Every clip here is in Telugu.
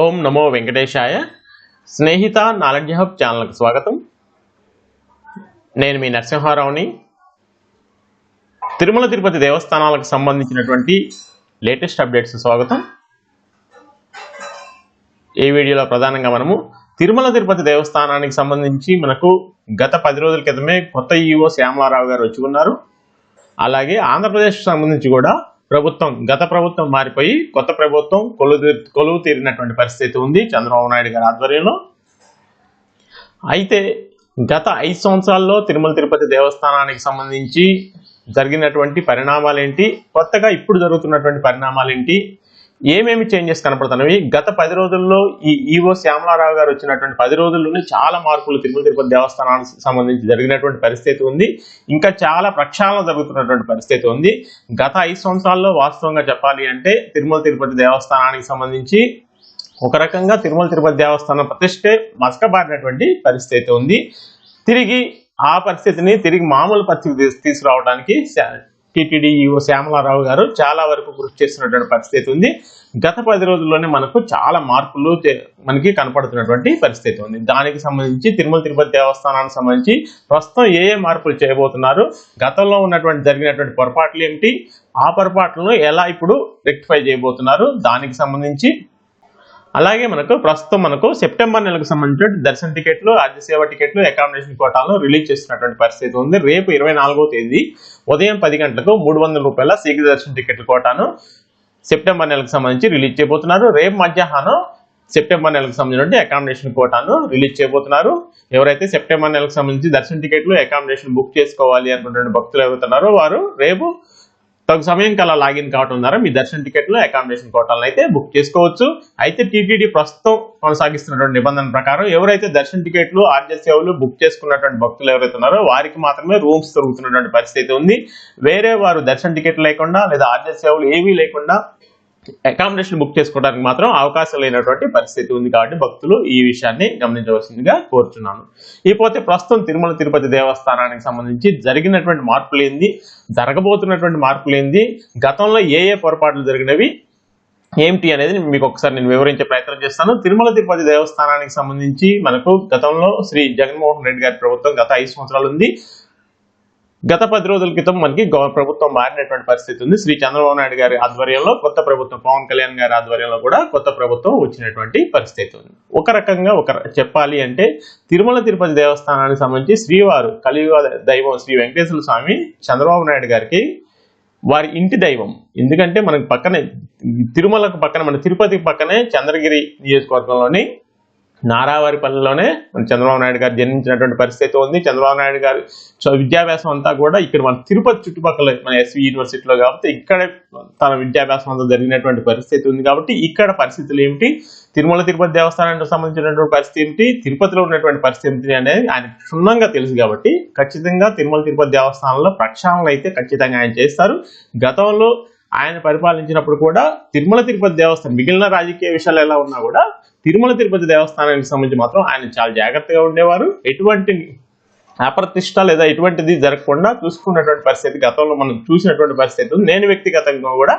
ఓం నమో వెంకటేశాయ. స్నేహిత నాలెడ్జ్ హబ్ ఛానల్కి స్వాగతం. నేను మీ నరసింహారావుని. తిరుమల తిరుపతి దేవస్థానాలకు సంబంధించినటువంటి లేటెస్ట్ అప్డేట్స్ స్వాగతం. ఈ వీడియోలో ప్రధానంగా మనము తిరుమల తిరుపతి దేవస్థానానికి సంబంధించి మనకు గత పది రోజుల క్రితమే కొత్త ఈఓ శ్యామలారావు గారు వచ్చి ఉన్నారు. అలాగే ఆంధ్రప్రదేశ్ సంబంధించి కూడా ప్రభుత్వం గత ప్రభుత్వం మారిపోయి కొత్త ప్రభుత్వం కొలువు కొలువు తీరినటువంటి పరిస్థితి ఉంది చంద్రబాబు నాయుడు గారి ఆధ్వర్యంలో. అయితే గత ఐదు సంవత్సరాల్లో తిరుమల తిరుపతి దేవస్థానానికి సంబంధించి జరిగినటువంటి పరిణామాలు ఏంటి కొత్తగా ఇప్పుడు జరుగుతున్నటువంటి పరిణామాలేంటి? ఏమేమి చేంజెస్ కనపడుతున్నవి? గత పది రోజుల్లో ఈ ఈవో శ్యామలారావు గారు వచ్చినటువంటి పది రోజుల్లోనే చాలా మార్పులు తిరుమల తిరుపతి దేవస్థానానికి సంబంధించి జరిగినటువంటి పరిస్థితి ఉంది. ఇంకా చాలా ప్రక్షాళన జరుగుతున్నటువంటి పరిస్థితి ఉంది. గత ఐదు సంవత్సరాల్లో వాస్తవంగా చెప్పాలి అంటే తిరుమల తిరుపతి దేవస్థానానికి సంబంధించి ఒక రకంగా తిరుమల తిరుపతి దేవస్థానం ప్రతిష్టే మసకబారినటువంటి పరిస్థితి ఉంది. తిరిగి ఆ పరిస్థితిని తిరిగి మామూలు పరిస్థితి తీసుకురావడానికి టిటిడి ఈఓ శ్యామలారావు గారు చాలా వరకు కృషి చేస్తున్నటువంటి పరిస్థితి ఉంది. గత పది రోజుల్లోనే మనకు చాలా మార్పులు మనకి కనపడుతున్నటువంటి పరిస్థితి ఉంది. దానికి సంబంధించి తిరుమల తిరుపతి దేవస్థానానికి సంబంధించి ప్రస్తుతం ఏ ఏ మార్పులు చేయబోతున్నారు గతంలో ఉన్నటువంటి జరిగినటువంటి పొరపాట్లు ఏమిటి ఆ పొరపాట్లను ఎలా ఇప్పుడు రెక్టిఫై చేయబోతున్నారు దానికి సంబంధించి అలాగే మనకు ప్రస్తుతం మనకు సెప్టెంబర్ నెలకు సంబంధించిన దర్శన టికెట్లు ఆర్య సేవ టికెట్లు అకామిడేషన్ కోటాలను రిలీజ్ చేస్తున్నటువంటి పరిస్థితి ఉంది. రేపు ఇరవై నాలుగో తేదీ ఉదయం పది గంటలకు మూడు వందల రూపాయల శీఘ్ర దర్శన టికెట్ల కోటాను సెప్టెంబర్ నెలకు సంబంధించి రిలీజ్ చేయబోతున్నారు. రేపు మధ్యాహ్నం సెప్టెంబర్ నెలకు సంబంధించిన అకామిడేషన్ కోటాను రిలీజ్ చేయబోతున్నారు. ఎవరైతే సెప్టెంబర్ నెలకు సంబంధించి దర్శన టికెట్లు అకామిడేషన్ బుక్ చేసుకోవాలి అనుకున్న భక్తులు ఎవరుతున్నారో వారు రేపు తగు సమయం కల్లా లాగిన్ కావడం ద్వారా మీ దర్శన టికెట్లు అకామిడేషన్ కోటాలను అయితే బుక్ చేసుకోవచ్చు. అయితే టీటీడీ ప్రస్తుతం కొనసాగిస్తున్నటువంటి నిబంధన ప్రకారం ఎవరైతే దర్శన టికెట్లు ఆర్జే సేవలు బుక్ చేసుకున్నటువంటి భక్తులు ఎవరైతే ఉన్నారో వారికి మాత్రమే రూమ్స్ దొరుకుతున్నటువంటి పరిస్థితి ఉంది. వేరే వారు దర్శన టికెట్ లేకుండా లేదా ఆర్జే సేవలు ఏవీ లేకుండా అకామిడేషన్ బుక్ చేసుకోవడానికి మాత్రం అవకాశం లేనటువంటి పరిస్థితి ఉంది కాబట్టి భక్తులు ఈ విషయాన్ని గమనించవలసిందిగా కోరుచున్నాను. ఇకపోతే ప్రస్తుతం తిరుమల తిరుపతి దేవస్థానానికి సంబంధించి జరిగినటువంటి మార్పులు ఏంది? జరగబోతున్నటువంటి మార్పులు ఏంది? గతంలో ఏ ఏ పొరపాట్లు జరిగినవి? ఏమిటి అనేది మీకు ఒకసారి నేను వివరించే ప్రయత్నం చేస్తాను. తిరుమల తిరుపతి దేవస్థానానికి సంబంధించి మనకు గతంలో శ్రీ జగన్మోహన్ రెడ్డి గారి ప్రభుత్వం గత ఐదు సంవత్సరాలు ఉంది. గత పది రోజుల క్రితం మనకి ప్రభుత్వం మారినటువంటి పరిస్థితి ఉంది. శ్రీ చంద్రబాబు నాయుడు గారి ఆధ్వర్యంలో కొత్త ప్రభుత్వం పవన్ కళ్యాణ్ గారి ఆధ్వర్యంలో కూడా కొత్త ప్రభుత్వం వచ్చినటువంటి పరిస్థితి ఉంది. ఒక రకంగా ఒక చెప్పాలి అంటే తిరుమల తిరుపతి దేవస్థానానికి సంబంధించి శ్రీవారు కలియుగ దైవం శ్రీ వెంకటేశ్వర స్వామి చంద్రబాబు నాయుడు గారికి వారి ఇంటి దైవం. ఎందుకంటే మనకి పక్కనే తిరుమలకు పక్కన మన తిరుపతికి పక్కనే చంద్రగిరి నియోజకవర్గంలోని నారావారిపల్లిలోనే చంద్రబాబు నాయుడు గారు జన్మించినటువంటి పరిస్థితి ఉంది. చంద్రబాబు నాయుడు గారు సో విద్యాభ్యాసం అంతా కూడా ఇక్కడ మన తిరుపతి చుట్టుపక్కల మన ఎస్వి యూనివర్సిటీలో కాబట్టి ఇక్కడే తన విద్యాభ్యాసం అంతా జరిగినటువంటి పరిస్థితి ఉంది కాబట్టి ఇక్కడ పరిస్థితులు ఏమిటి? తిరుమల తిరుపతి దేవస్థానానికి సంబంధించినటువంటి పరిస్థితి ఏమిటి? తిరుపతిలో ఉన్నటువంటి పరిస్థితి ఏమిటి అనేది ఆయన క్షుణ్ణంగా తెలుసు కాబట్టి ఖచ్చితంగా తిరుమల తిరుపతి దేవస్థానంలో ప్రక్షాళనలు అయితే ఖచ్చితంగా ఆయన చేస్తారు. గతంలో ఆయన పరిపాలించినప్పుడు కూడా తిరుమల తిరుపతి దేవస్థానం మిగిలిన రాజకీయ విషయాలు ఎలా ఉన్నా కూడా తిరుమల తిరుపతి దేవస్థానానికి సంబంధించి మాత్రం ఆయన చాలా జాగ్రత్తగా ఉండేవారు ఎటువంటి అప్రతిష్ట లేదా ఎటువంటిది జరగకుండా చూసుకున్నటువంటి పరిస్థితి గతంలో మనం చూసినటువంటి పరిస్థితి ఉంది. నేను వ్యక్తిగతంగా కూడా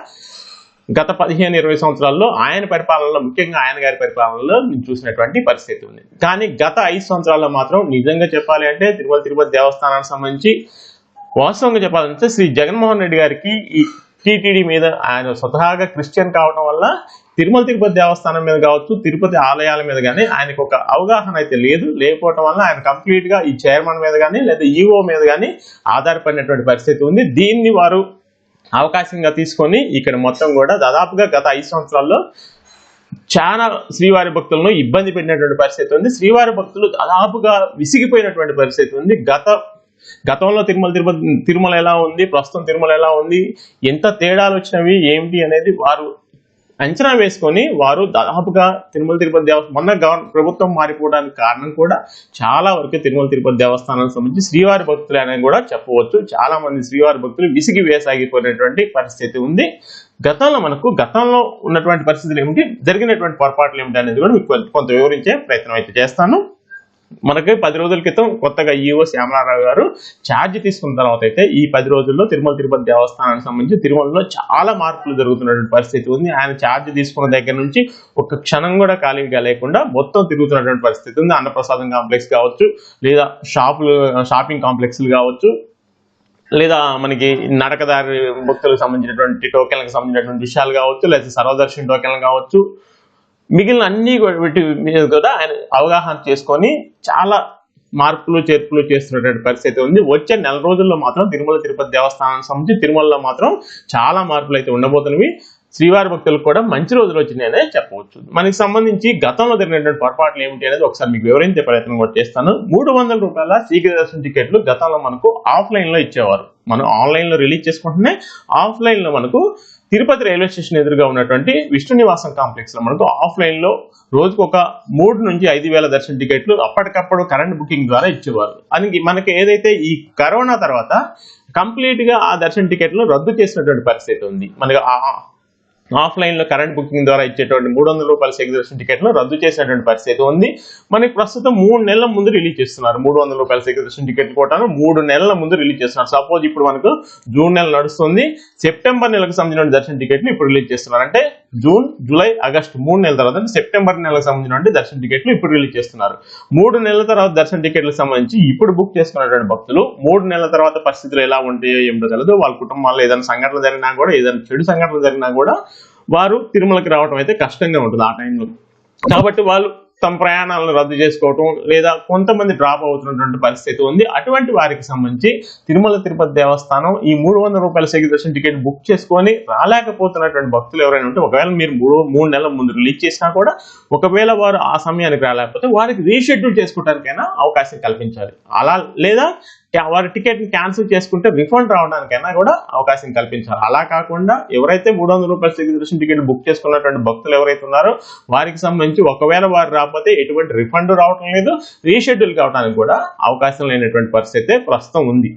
గత పదిహేను ఇరవై సంవత్సరాల్లో ఆయన పరిపాలనలో ముఖ్యంగా ఆయన గారి పరిపాలనలో నేను చూసినటువంటి పరిస్థితి ఉంది కానీ గత ఐదు సంవత్సరాల్లో మాత్రం నిజంగా చెప్పాలి అంటే తిరుమల తిరుపతి దేవస్థానానికి సంబంధించి వాస్తవంగా చెప్పాలంటే శ్రీ జగన్మోహన్ రెడ్డి గారికి ఈ టీటీడీ మీద ఆయన స్వతహాగా క్రిస్టియన్ కావడం వల్ల తిరుమల తిరుపతి దేవస్థానం మీద కావచ్చు తిరుపతి ఆలయాల మీద కానీ ఆయనకు ఒక అవగాహన అయితే లేదు. లేకపోవడం వల్ల ఆయన కంప్లీట్గా ఈ చైర్మన్ మీద కానీ లేదా ఈఓ మీద కానీ ఆధారపడినటువంటి పరిస్థితి ఉంది. దీన్ని వారు అవకాశంగా తీసుకొని ఇక్కడ మొత్తం కూడా దాదాపుగా గత ఐదు సంవత్సరాల్లో చాలా శ్రీవారి భక్తులను ఇబ్బంది పెట్టినటువంటి పరిస్థితి ఉంది. శ్రీవారి భక్తులు దాదాపుగా విసిగిపోయినటువంటి పరిస్థితి ఉంది. గత గతంలో తిరుమల తిరుపతి తిరుమల ఎలా ఉంది? ప్రస్తుతం తిరుమల ఎలా ఉంది? ఎంత తేడాలు వచ్చినవి? ఏమిటి అనేది వారు అంచనా వేసుకొని వారు దాదాపుగా తిరుమల తిరుపతి దేవస్థానం మొన్న గవర్న ప్రభుత్వం మారిపోవడానికి కారణం కూడా చాలా వరకు తిరుమల తిరుపతి దేవస్థానానికి సంబంధించి శ్రీవారి భక్తులు అనేది కూడా చెప్పవచ్చు. చాలా మంది శ్రీవారి భక్తులు విసిగి వేసాగిపోయినటువంటి పరిస్థితి ఉంది. గతంలో మనకు గతంలో ఉన్నటువంటి పరిస్థితులు ఏమిటి? జరిగినటువంటి పొరపాట్లు ఏమిటి అనేది కూడా మీకు కొంత వివరించే ప్రయత్నం అయితే చేస్తాను. మనకి పది రోజుల క్రితం కొత్తగా ఈఓ శ్యామలారావు గారు ఛార్జ్ తీసుకున్న తర్వాత అయితే ఈ పది రోజుల్లో తిరుమల తిరుపతి దేవస్థానానికి సంబంధించి తిరుమలలో చాలా మార్పులు జరుగుతున్నటువంటి పరిస్థితి ఉంది. ఆయన ఛార్జ్ తీసుకున్న దగ్గర నుంచి ఒక క్షణం కూడా ఖాళీగా లేకుండా మొత్తం తిరుగుతున్నటువంటి పరిస్థితి ఉంది. అన్నప్రసాదం కాంప్లెక్స్ కావచ్చు లేదా షాపులు షాపింగ్ కాంప్లెక్స్లు కావచ్చు లేదా మనకి నడకదారి భక్తులకు సంబంధించినటువంటి టోకెన్లకు సంబంధించినటువంటి విషయాలు కావచ్చు లేదా సర్వదర్శన్ టోకెన్లు కావచ్చు మిగిలిన అన్ని వీటి మీద కూడా ఆయన అవగాహన చేసుకొని చాలా మార్పులు చేర్పులు చేస్తున్నటువంటి పరిస్థితి ఉంది. వచ్చే నెల రోజుల్లో మాత్రం తిరుమల తిరుపతి దేవస్థానానికి సంబంధించి తిరుమలలో మాత్రం చాలా మార్పులు అయితే ఉండబోతున్నవి. శ్రీవారి భక్తులకు కూడా మంచి రోజులు వచ్చినాయనే చెప్పవచ్చు. మనకి సంబంధించి గతంలో జరిగినటువంటి పొరపాట్లు ఏమిటి అనేది ఒకసారి మీకు వివరించే ప్రయత్నం కూడా చేస్తాను. మూడు వందల రూపాయల శీఘ్ర దర్శన టికెట్లు గతంలో మనకు ఆఫ్లైన్లో ఇచ్చేవారు. మనం ఆన్లైన్లో రిలీజ్ చేసుకుంటేనే ఆఫ్లైన్లో మనకు తిరుపతి రైల్వే స్టేషన్ ఎదురుగా ఉన్నటువంటి విష్ణు నివాసం కాంప్లెక్స్లో మనకు ఆఫ్లైన్లో రోజుకు ఒక మూడు నుంచి ఐదు వేల దర్శన టికెట్లు అప్పటికప్పుడు కరెంట్ బుకింగ్ ద్వారా ఇచ్చేవారు. అని మనకి ఏదైతే ఈ కరోనా తర్వాత కంప్లీట్గా ఆ దర్శన టికెట్లు రద్దు చేసినటువంటి పరిస్థితి ఉంది. మనకి ఆఫ్లైన్లో కరెంట్ బుకింగ్ ద్వారా ఇచ్చేటువంటి మూడు వందల రూపాయల శేఖ టికెట్ను టికెట్లు రద్దు చేసినటువంటి పరిస్థితి ఉంది. మనకి ప్రస్తుతం మూడు నెలల ముందు రిలీజ్ చేస్తున్నారు మూడు వందల రూపాయల శేఖ టికెట్ కూడా మూడు నెలల ముందు రిలీజ్ చేస్తున్నారు. సపోజ్ ఇప్పుడు మనకు జూన్ నెల నడుస్తుంది. సెప్టెంబర్ నెలకు సంబంధించిన దర్శన టికెట్లు ఇప్పుడు రిలీజ్ చేస్తున్నారు. అంటే జూన్ జూలై ఆగస్ట్ మూడు నెలల తర్వాత అంటే సెప్టెంబర్ నెలకు సంబంధించిన దర్శన టికెట్లు ఇప్పుడు రిలీజ్ చేస్తున్నారు. మూడు నెలల తర్వాత దర్శన టికెట్లకు సంబంధించి ఇప్పుడు బుక్ చేసుకున్నటువంటి భక్తులు మూడు నెలల తర్వాత పరిస్థితులు ఎలా ఉంటాయో ఏమిటో తెలియదు వాళ్ళ కుటుంబాల్లో ఏదైనా సంఘటన జరిగినా కూడా ఏదైనా చెడు సంఘటన జరిగినా కూడా వారు తిరుమలకి రావడం అయితే కష్టంగా ఉంటుంది ఆ టైంలో కాబట్టి వాళ్ళు తమ ప్రయాణాలను రద్దు చేసుకోవటం లేదా కొంతమంది డ్రాప్ అవుతున్నటువంటి పరిస్థితి ఉంది. అటువంటి వారికి సంబంధించి తిరుమల తిరుపతి దేవస్థానం ఈ మూడు వందల రూపాయల సెగి దర్శన టికెట్ బుక్ చేసుకొని రాలేకపోతున్నటువంటి భక్తులు ఎవరైనా ఉంటే ఒకవేళ మీరు మూడు మూడు నెలల ముందు రిలీజ్ చేసినా కూడా ఒకవేళ వారు ఆ సమయానికి రాలేకపోతే వారికి రీషెడ్యూల్ చేసుకోవడానికైనా అవకాశం కల్పించాలి. అలా లేదా వారి టికెట్ని క్యాన్సిల్ చేసుకుంటే రిఫండ్ రావడానికైనా కూడా అవకాశం కల్పించాలి అలా కాకుండా ఎవరైతే మూడు వందల రూపాయల టికెట్ టికెట్ బుక్ చేసుకున్నటువంటి భక్తులు ఎవరైతే ఉన్నారో వారికి సంబంధించి ఒకవేళ వారు రాకపోతే ఎటువంటి రిఫండ్ రావటం లేదు. రీషెడ్యూల్ కావడానికి కూడా అవకాశం లేనటువంటి పరిస్థితి ప్రస్తుతం ఉంది.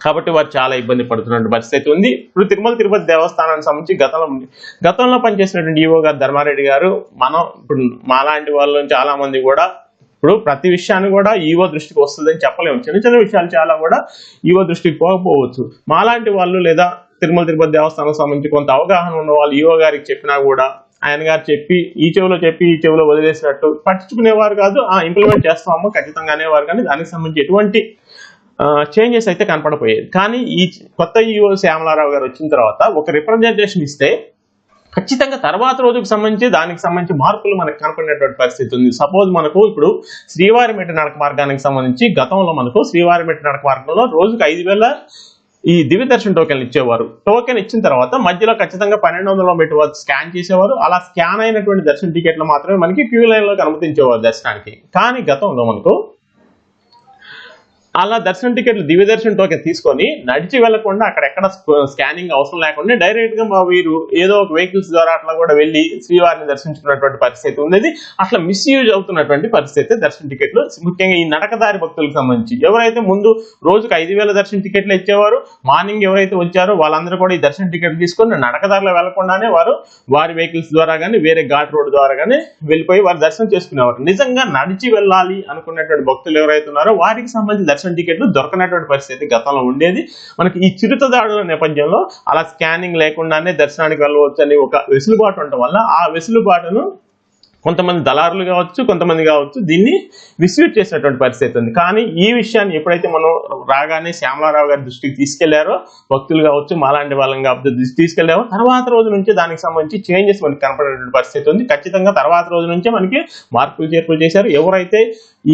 కాబట్టి వారు చాలా ఇబ్బంది పడుతున్న పరిస్థితి ఉంది. ఇప్పుడు తిరుమల తిరుపతి దేవస్థానానికి సంబంధించి గతంలో గతంలో పనిచేసినటువంటి ఈవో గారు ధర్మారెడ్డి గారు మనం ఇప్పుడు మాలాంటి వాళ్ళు చాలా మంది కూడా ఇప్పుడు ప్రతి విషయాన్ని కూడా ఈవో దృష్టికి వస్తుందని చెప్పలేము. చిన్న చిన్న విషయాలు చాలా కూడా ఈవో దృష్టికి పోకపోవచ్చు. మాలాంటి వాళ్ళు లేదా తిరుమల తిరుపతి దేవస్థానం సంబంధించి కొంత అవగాహన ఉన్న వాళ్ళు ఈవో గారికి చెప్పినా కూడా ఆయన గారు చెప్పి ఈ చెవిలో చెప్పి ఈ చెవిలో వదిలేసినట్టు పట్టించుకునేవారు కాదు. ఆ ఇంప్లిమెంట్ చేస్తాము ఖచ్చితంగా అనేవారు కానీ దానికి సంబంధించి ఎటువంటి చేంజెస్ అయితే కనపడపోయేది కానీ ఈ కొత్త ఈఓ శ్యామలారావు గారు వచ్చిన తర్వాత ఒక రిప్రజెంటేషన్ ఇస్తే ఖచ్చితంగా తర్వాత రోజుకు సంబంధించి దానికి సంబంధించి మార్పులు మనకు కనపడినటువంటి పరిస్థితి ఉంది. సపోజ్ మనకు ఇప్పుడు శ్రీవారిమెట్ట నడక మార్గానికి సంబంధించి గతంలో మనకు శ్రీవారిమెట్ట నడక మార్గంలో రోజుకు ఐదు వేల ఈ దివ్య దర్శన టోకెన్లు ఇచ్చేవారు. టోకెన్ ఇచ్చిన తర్వాత మధ్యలో ఖచ్చితంగా పన్నెండు వందల మీటర్ వరకు స్కాన్ చేసేవారు. అలా స్కాన్ అయినటువంటి దర్శన టికెట్లు మాత్రమే మనకి క్యూ లైన్లోకి అనుమతించేవారు దర్శనానికి. కానీ గతంలో మనకు అలా దర్శనం టికెట్లు దివ్యదర్శన టోకెన్ తీసుకొని నడిచి వెళ్ళకుండా అక్కడ ఎక్కడ స్కానింగ్ అవసరం లేకుండా డైరెక్ట్గా మా వీరు ఏదో ఒక వెహికల్స్ ద్వారా అట్లా కూడా వెళ్ళి శ్రీవారిని దర్శించుకున్నటువంటి పరిస్థితి ఉంది అట్లా మిస్యూజ్ అవుతున్నటువంటి పరిస్థితి దర్శన టికెట్లు ముఖ్యంగా ఈ నడకదారి భక్తులకు సంబంధించి. ఎవరైతే ముందు రోజుకు ఐదు వేల దర్శన టికెట్లు ఇచ్చేవారు మార్నింగ్ ఎవరైతే వచ్చారో వాళ్ళందరూ కూడా ఈ దర్శన టికెట్ తీసుకొని నడకదారిలో వెళ్ళకుండానే వారు వారి వెహికల్స్ ద్వారా కానీ వేరే ఘాట్ రోడ్ ద్వారా కానీ వెళ్ళిపోయి వారు దర్శనం చేసుకునేవారు. నిజంగా నడిచి వెళ్ళాలి అనుకున్నటువంటి భక్తులు ఎవరైతే ఉన్నారో వారికి సంబంధించి దర్శనం టికెట్లు దొరకనటువంటి పరిస్థితి గతంలో ఉండేది. మనకి ఈ చిరుత దాడుల నేపథ్యంలో అలా స్కానింగ్ లేకుండానే దర్శనానికి వెళ్ళవచ్చు అని ఒక వెసులుబాటు ఉండటం వల్ల ఆ వెసులుబాటును కొంతమంది దళారులు కావచ్చు కొంతమంది కావచ్చు దీన్ని విస్యూట్ చేసినటువంటి పరిస్థితి ఉంది. కానీ ఈ విషయాన్ని ఎప్పుడైతే మనం రాగానే శ్యామలారావు గారి దృష్టికి తీసుకెళ్ళారో భక్తులు కావచ్చు మాలాంటి వాళ్ళని కావచ్చు దృష్టి తీసుకెళ్ళారో తర్వాత రోజు నుంచి దానికి సంబంధించి చేంజెస్ మనకి కనపడేటువంటి పరిస్థితి ఉంది. ఖచ్చితంగా తర్వాత రోజు నుంచే మనకి మార్పులు చేర్పులు చేశారు. ఎవరైతే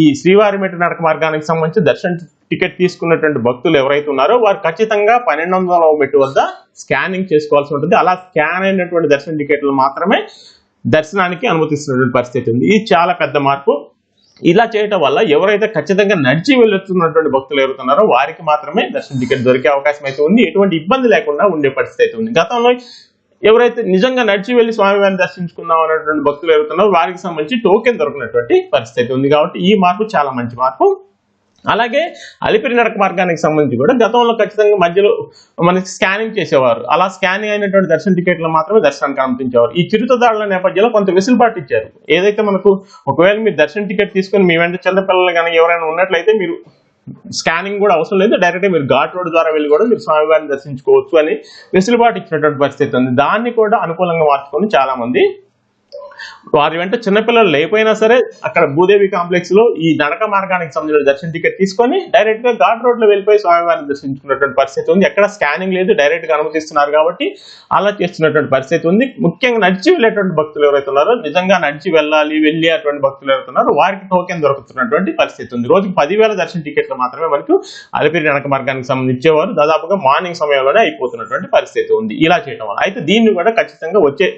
ఈ శ్రీవారి మెట్టు నడక మార్గానికి సంబంధించి దర్శన టికెట్ తీసుకున్నటువంటి భక్తులు ఎవరైతే ఉన్నారో వారు ఖచ్చితంగా పన్నెండు వందల మెట్టు వద్ద స్కానింగ్ చేసుకోవాల్సి ఉంటుంది. అలా స్కాన్ అయినటువంటి దర్శన టికెట్లు మాత్రమే దర్శనానికి అనుమతిస్తున్నటువంటి పరిస్థితి ఉంది. ఇది చాలా పెద్ద మార్పు. ఇలా చేయటం వల్ల ఎవరైతే ఖచ్చితంగా నడిచి వెళ్ళొస్తున్నటువంటి భక్తులు ఎవరుతున్నారో వారికి మాత్రమే దర్శన టికెట్ దొరికే అవకాశం అయితే ఉంది. ఎటువంటి ఇబ్బంది లేకుండా ఉండే పరిస్థితి అయితే ఉంది. గతంలో ఎవరైతే నిజంగా నడిచి వెళ్ళి స్వామివారిని దర్శించుకుందాం అనేటువంటి భక్తులు ఎవరుతున్నారో వారికి సంబంధించి టోకెన్ దొరికినటువంటి పరిస్థితి ఉంది కాబట్టి ఈ మార్పు చాలా మంచి మార్పు. అలాగే అలిపిరి నడక మార్గానికి సంబంధించి కూడా గతంలో ఖచ్చితంగా మధ్యలో మనకి స్కానింగ్ చేసేవారు. అలా స్కానింగ్ అయినటువంటి దర్శన టికెట్లు మాత్రమే దర్శనానికి అనుమతించేవారు. ఈ చిరుతదాడుల నేపథ్యంలో కొంత వెసులుబాటు ఇచ్చారు. ఏదైతే మనకు ఒకవేళ మీరు దర్శన టికెట్ తీసుకొని మీ వెంట చిన్నపిల్లలు కానీ ఎవరైనా ఉన్నట్లయితే మీరు స్కానింగ్ కూడా అవసరం లేదు. డైరెక్ట్గా మీరు ఘాట్ రోడ్ ద్వారా వెళ్ళి కూడా మీరు స్వామివారిని దర్శించుకోవచ్చు అని వెసులుబాటు ఇచ్చినటువంటి పరిస్థితి ఉంది. దాన్ని కూడా అనుకూలంగా మార్చుకొని చాలామంది వారి వెంట చిన్నపిల్లలు లేకపోయినా సరే అక్కడ భూదేవి కాంప్లెక్స్లో ఈ నడక మార్గానికి సంబంధించిన దర్శన టికెట్ తీసుకొని డైరెక్ట్గా ఘాట్ రోడ్లో వెళ్ళిపోయి స్వామివారిని దర్శించుకున్నటువంటి పరిస్థితి ఉంది. ఎక్కడ స్కానింగ్ లేదు. డైరెక్ట్గా అనుమతిస్తున్నారు కాబట్టి అలా చేస్తున్నటువంటి పరిస్థితి ఉంది. ముఖ్యంగా నడిచి వెళ్ళేటువంటి భక్తులు ఎవరైతే ఉన్నారో నిజంగా నడిచి వెళ్ళాలి వెళ్ళి అటువంటి భక్తులు ఎవరైతే ఉన్నారో వారికి టోకెన్ దొరుకుతున్నటువంటి పరిస్థితి ఉంది. రోజుకి పదివేల దర్శన టికెట్లు మాత్రమే మనకు అలిపిరి నడక మార్గానికి సంబంధించేవారు దాదాపుగా మార్నింగ్ సమయంలోనే అయిపోతున్నటువంటి పరిస్థితి ఉంది. ఇలా చేయడం వల్ల. అయితే దీన్ని కూడా ఖచ్చితంగా వచ్చే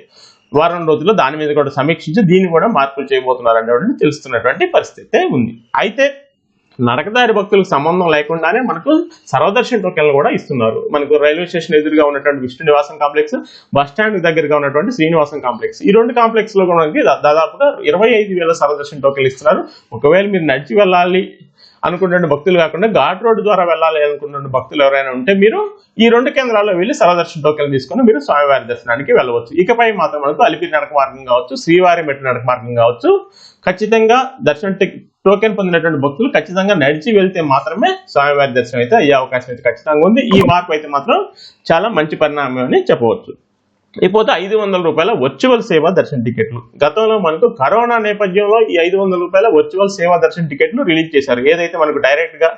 వారం రోజుల్లో దాని మీద కూడా సమీక్షించి దీన్ని కూడా మార్పులు చేయబోతున్నారు అనేటువంటి తెలుస్తున్నటువంటి పరిస్థితి ఉంది. అయితే నడకదారి భక్తులకు సంబంధం లేకుండానే మనకు సర్వదర్శన్ టోకెన్లు కూడా ఇస్తున్నారు. మనకు రైల్వే స్టేషన్ ఎదురుగా ఉన్నటువంటి విష్ణు నివాసం కాంప్లెక్స్ బస్ స్టాండ్ దగ్గరగా ఉన్నటువంటి శ్రీనివాసం కాంప్లెక్స్. ఈ రెండు కాంప్లెక్స్లో కూడా మనకి దాదాపుగా ఇరవై ఐదు వేల సర్వదర్శన్ టోకెన్లు ఇస్తున్నారు. ఒకవేళ మీరు నడిచి వెళ్ళాలి అనుకున్న భక్తులు కాకుండా ఘాట్ రోడ్ ద్వారా వెళ్ళాలి అనుకున్న భక్తులు ఎవరైనా ఉంటే మీరు ఈ రెండు కేంద్రాల్లో వెళ్ళి సర్వదర్శన టోకెన్ తీసుకొని మీరు స్వామివారి దర్శనానికి వెళ్ళవచ్చు. ఇకపై మాత్రం మనకు అలిపిరి నడక మార్గం కావచ్చు శ్రీవారి మెట్టు నడక మార్గం కావచ్చు. ఖచ్చితంగా దర్శన టోకెన్ పొందినటువంటి భక్తులు ఖచ్చితంగా నడిచి వెళ్తే మాత్రమే స్వామివారి దర్శనం అయితే అయ్యే అవకాశం అయితే ఖచ్చితంగా ఉంది. ఈ మార్పు అయితే మాత్రం చాలా మంచి పరిణామం అని చెప్పవచ్చు. ఇకపోతే ఐదు వందల రూపాయల వర్చువల్ సేవా దర్శన్ టికెట్లు. గతంలో మనకు కరోనా నేపథ్యంలో ఈ ఐదు వందల రూపాయల వర్చువల్ సేవా దర్శన్ టికెట్లు రిలీజ్ చేశారు. ఏదైతే మనకు డైరెక్ట్గా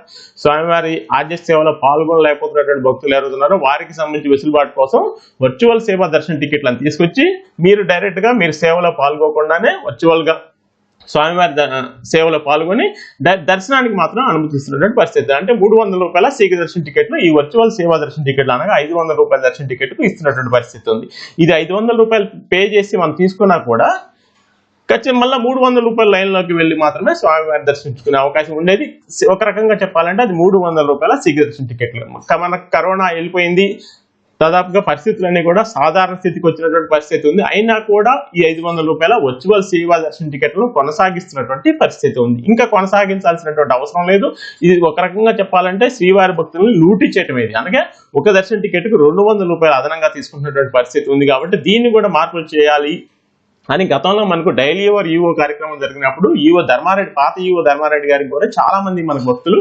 స్వామివారి ఆద్య సేవలో పాల్గొనలేకపోతున్నటువంటి భక్తులు ఎవరుతున్నారో వారికి సంబంధించి వెసులుబాటు కోసం వర్చువల్ సేవా దర్శన టికెట్లను తీసుకొచ్చి మీరు డైరెక్ట్గా మీరు సేవలో పాల్గొకుండానే వర్చువల్గా స్వామివారి ద- సేవలో పాల్గొని దర్శనానికి మాత్రం అనుమతిస్తున్నటువంటి పరిస్థితి. అంటే మూడు వందల రూపాయల శీఘ్ర దర్శన టికెట్లు ఈ వర్చువల్ సేవా దర్శన టికెట్లు అనగా ఐదు వందల రూపాయల దర్శన టికెట్కు ఇస్తున్నటువంటి పరిస్థితి ఉంది. ఇది ఐదు వందల రూపాయలు పే చేసి మనం తీసుకున్నా కూడా ఖచ్చితంగా మళ్ళీ మూడు వందల రూపాయల లైన్లోకి వెళ్ళి మాత్రమే స్వామివారి దర్శించుకునే అవకాశం ఉండేది. ఒక రకంగా చెప్పాలంటే అది మూడు వందల రూపాయల శీఘ్ర దర్శన టికెట్లు. మన మనకు కరోనా వెళ్ళిపోయింది. దాదాపుగా పరిస్థితులన్నీ కూడా సాధారణ స్థితికి వచ్చినటువంటి పరిస్థితి ఉంది. అయినా కూడా ఈ ఐదు వందల రూపాయల వర్చువల్ సేవా దర్శన టికెట్లను కొనసాగిస్తున్నటువంటి పరిస్థితి ఉంది. ఇంకా కొనసాగించాల్సినటువంటి అవసరం లేదు. ఇది ఒక రకంగా చెప్పాలంటే శ్రీవారి భక్తులను లూటి చేయటం ఇది. అనగా ఒక దర్శన టికెట్కు రెండు వందల రూపాయలు అదనంగా తీసుకుంటున్నటువంటి పరిస్థితి ఉంది కాబట్టి దీన్ని కూడా మార్పులు చేయాలి అని గతంలో మనకు డైలీ ఓవర్ ఈవో కార్యక్రమం జరిగినప్పుడు ఈవో ధర్మారెడ్డి పాత ఈవో ధర్మారెడ్డి గారికి కూడా చాలా మంది మన భక్తులు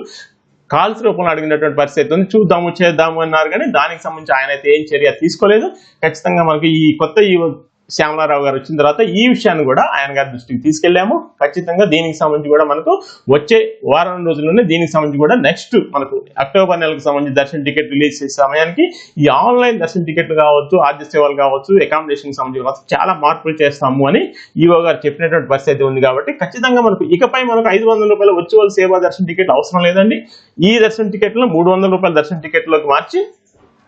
కాల్స్ రూపంలో అడిగినటువంటి పరిస్థితి ఉంది. చూద్దాము చేద్దాము అన్నారు కానీ దానికి సంబంధించి ఆయన అయితే ఏం చర్య తీసుకోలేదు. ఖచ్చితంగా మనకి ఈ కొత్త ఈ శ్యామలారావు గారు వచ్చిన తర్వాత ఈ విషయాన్ని కూడా ఆయన గారి దృష్టికి తీసుకెళ్ళాము ఖచ్చితంగా దీనికి సంబంధించి కూడా మనకు వచ్చే వారం రోజుల్లోనే దీనికి సంబంధించి కూడా నెక్స్ట్ మనకు అక్టోబర్ నెలకు సంబంధించి దర్శన టికెట్ రిలీజ్ చేసే సమయానికి ఈ ఆన్లైన్ దర్శన టికెట్లు కావచ్చు ఆద్య సేవలు కావచ్చు అకామిడేషన్ సంబంధించి కావచ్చు చాలా మార్పులు చేస్తాము అని ఈవో గారు చెప్పినటువంటి పరిస్థితి ఉంది కాబట్టి ఖచ్చితంగా మనకు ఇకపై మనకు ఐదు వందల రూపాయల వర్చువల్ సేవా దర్శన టికెట్ అవసరం లేదండి. ఈ దర్శన టికెట్లు మూడు వందల రూపాయల దర్శన టికెట్లోకి మార్చి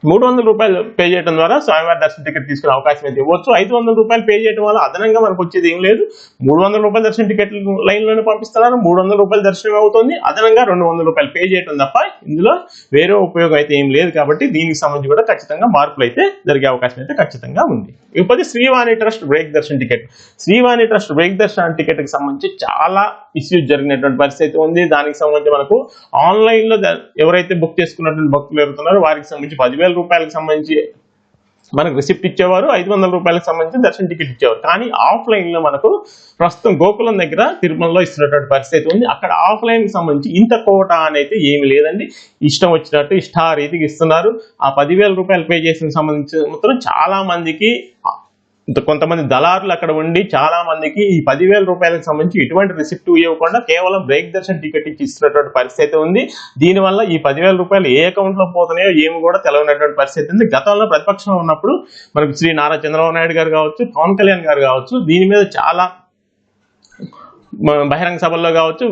మూడు వందల రూపాయలు పే చేయడం ద్వారా స్వామివారి దర్శన టికెట్ తీసుకునే అవకాశం అయితే ఇవ్వచ్చు. ఐదు వందల రూపాయలు పే చేయడం వల్ల అదనంగా మనకు వచ్చేది ఏం లేదు. మూడు వందల రూపాయల దర్శన టికెట్లు లైన్లోనే పంపిస్తున్నారు. మూడు వందల రూపాయల దర్శనం అవుతుంది. అదనంగా రెండు వందల రూపాయలు పే చేయడం తప్ప ఇందులో వేరే ఉపయోగం అయితే ఏం లేదు కాబట్టి దీనికి సంబంధించి కూడా ఖచ్చితంగా మార్పులు అయితే జరిగే అవకాశం అయితే ఖచ్చితంగా ఉంది. ఇకపోతే శ్రీవాణి ట్రస్ట్ బ్రేక్ దర్శన టికెట్. శ్రీవాణి ట్రస్ట్ బ్రేక్ దర్శన టికెట్కి సంబంధించి చాలా ఇష్యూస్ జరిగినటువంటి పరిస్థితి ఉంది. దానికి సంబంధించి మనకు ఆన్లైన్లో ఎవరైతే బుక్ చేసుకున్నటువంటి భక్తులు ఎవరుతున్నారో వారికి సంబంధించి పదివేల రూపాయలకు సంబంధించి మనకు రిసిప్ట్ ఇచ్చేవారు ఐదు వందల రూపాయలకు సంబంధించి దర్శన టికెట్ ఇచ్చేవారు. కానీ ఆఫ్లైన్లో మనకు ప్రస్తుతం గోకులం దగ్గర తిరుమలలో ఇస్తున్నటువంటి పరిస్థితి ఉంది. అక్కడ ఆఫ్లైన్కి సంబంధించి ఇంత కోట అనేది ఏమి లేదండి. ఇష్టం వచ్చినట్టు ఇష్టారీతికి ఇస్తున్నారు. ఆ పదివేల రూపాయలు పే చేసిన సంబంధించి మాత్రం చాలా మందికి కొంతమంది దళారులు అక్కడ ఉండి చాలా మందికి ఈ పదివేల రూపాయలకు సంబంధించి ఎటువంటి రిసిప్ట్ ఇవ్వకుండా కేవలం బ్రేక్ దర్శన్ టికెట్ ఇచ్చి ఇస్తున్నటువంటి పరిస్థితి ఉంది. దీనివల్ల ఈ పదివేల రూపాయలు ఏ అకౌంట్లో పోతున్నాయో ఏమి కూడా తెలియనటువంటి పరిస్థితి ఉంది. గతంలో ప్రతిపక్షంలో ఉన్నప్పుడు మనకు శ్రీ నారా చంద్రబాబు నాయుడు గారు కావచ్చు పవన్ కళ్యాణ్ గారు కావచ్చు దీని మీద చాలా బహిరంగ సభల్లో కావచ్చు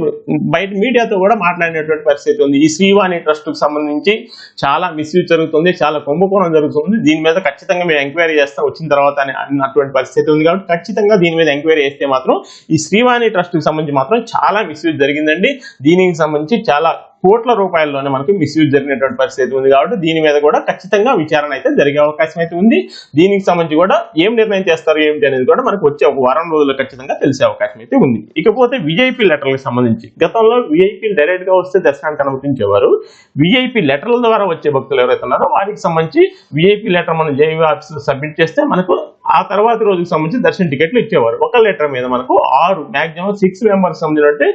బయట మీడియాతో కూడా మాట్లాడినటువంటి పరిస్థితి ఉంది. ఈ శ్రీవాణి ట్రస్ట్కు సంబంధించి చాలా మిస్యూజ్ జరుగుతుంది చాలా కుంభకోణం జరుగుతుంది. దీని మీద ఖచ్చితంగా మేము ఎంక్వైరీ చేస్తాం వచ్చిన తర్వాత అన్నటువంటి పరిస్థితి ఉంది కాబట్టి ఖచ్చితంగా దీని మీద ఎంక్వైరీ చేస్తే మాత్రం ఈ శ్రీవాణి ట్రస్ట్కి సంబంధించి మాత్రం చాలా మిస్యూజ్ జరిగిందండి. దీనికి సంబంధించి చాలా కోట్ల రూపాయల్లోనే మనకు మిస్యూజ్ జరిగినటువంటి పరిస్థితి ఉంది కాబట్టి దీని మీద కూడా ఖచ్చితంగా విచారణ అయితే జరిగే అవకాశం అయితే ఉంది. దీనికి సంబంధించి కూడా ఏం నిర్ణయం చేస్తారు ఏమిటి అనేది కూడా మనకు వచ్చే ఒక వారం రోజుల్లో ఖచ్చితంగా తెలిసే అవకాశం అయితే ఉంది. ఇకపోతే విఐపి లెటర్లకు సంబంధించి గతంలో విఐపీ డైరెక్ట్గా వస్తే దర్శనానికి అనుమతించేవారు విఐపి లెటర్ల ద్వారా వచ్చే భక్తులు ఎవరైతే ఉన్నారో వారికి సంబంధించి విఐపి లెటర్ మనం జేవీ ఆఫీస్ సబ్మిట్ చేస్తే మనకు ఆ తర్వాత రోజుకి సంబంధించి దర్శన టికెట్లు ఇచ్చేవారు. ఒక లెటర్ మీద మనకు ఆరు మాక్సిమం సిక్స్ మెంబర్స్ సంబంధించినట్టు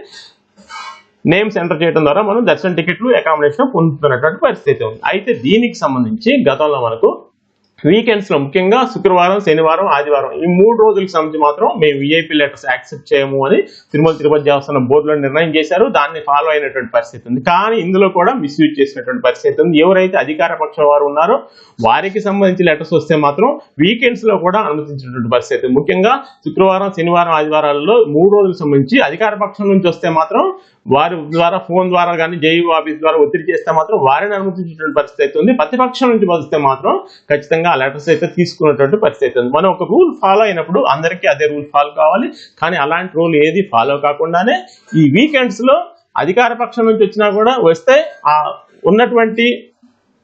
నేమ్స్ ఎంటర్ చేయడం ద్వారా మనం దర్శన టికెట్లు అకామిడేషన్ పొందుతున్నటువంటి పరిస్థితి ఉంది. అయితే దీనికి సంబంధించి గతంలో మనకు వీకెండ్స్లో ముఖ్యంగా శుక్రవారం శనివారం ఆదివారం ఈ మూడు రోజులకు సంబంధించి మాత్రం మేము విఐపి లెటర్స్ యాక్సెప్ట్ చేయము అని తిరుమల తిరుపతి దేవస్థానం బోర్డులో నిర్ణయం చేశారు. దాన్ని ఫాలో అయినటువంటి పరిస్థితి ఉంది. కానీ ఇందులో కూడా మిస్యూజ్ చేసినటువంటి పరిస్థితి ఉంది. ఎవరైతే అధికార పక్షం వారు ఉన్నారో వారికి సంబంధించి లెటర్స్ వస్తే మాత్రం వీకెండ్స్లో కూడా అనుమతించినటువంటి పరిస్థితి ముఖ్యంగా శుక్రవారం శనివారం ఆదివారాల్లో మూడు రోజులకు సంబంధించి అధికార పక్షం నుంచి వస్తే మాత్రం వారి ద్వారా ఫోన్ ద్వారా కానీ జేఈ ఆఫీస్ ద్వారా ఒత్తిడి చేస్తే మాత్రం వారిని అనుమతించినటువంటి పరిస్థితి అయితే ఉంది ప్రతిపక్షం నుంచి వస్తే మాత్రం ఖచ్చితంగా ఆ లెటర్స్ అయితే తీసుకున్నటువంటి పరిస్థితి ఉంది మనం ఒక రూల్ ఫాలో అయినప్పుడు అందరికీ అదే రూల్ ఫాలో కావాలి. కానీ అలాంటి రూల్ ఏది ఫాలో కాకుండానే ఈ వీకెండ్స్లో అధికార పక్షం నుంచి వచ్చినా కూడా వస్తే ఆ ఉన్నటువంటి